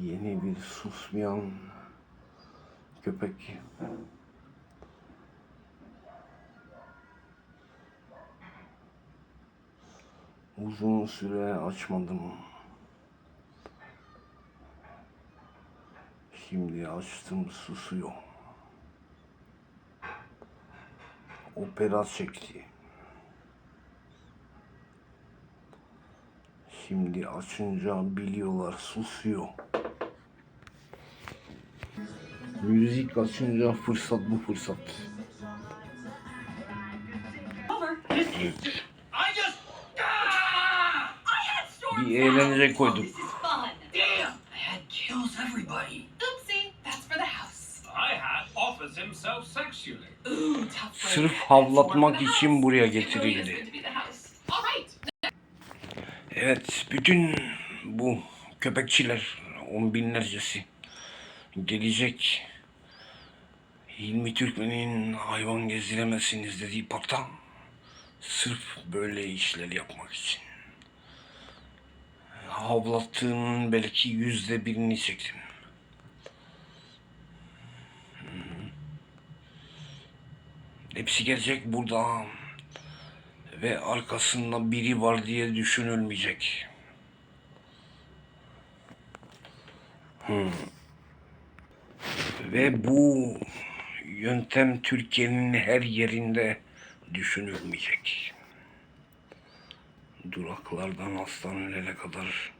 Yeni bir susmayan köpek. Uzun süre açmadım. Şimdi açtım susuyor. Opera çekti. Şimdi açınca biliyorlar susuyor. Müzik açınca fırsat bu fırsat. Evet. Bir eğlence koyduk. Sırf havlatmak için buraya getirildi. Evet, bütün bu köpekçiler, on binlercesi gelecek. Hilmi Türkmen'in hayvan gezdiremezsiniz dediği parkta sırf böyle işler yapmak için. Havlattığının belki yüzde birini çektim. Hı. Hepsi gelecek burada ve arkasında biri var diye düşünülmeyecek. Hmm. Ve bu yöntem Türkiye'nin her yerinde düşünülmeyecek. Duraklardan hastanelere kadar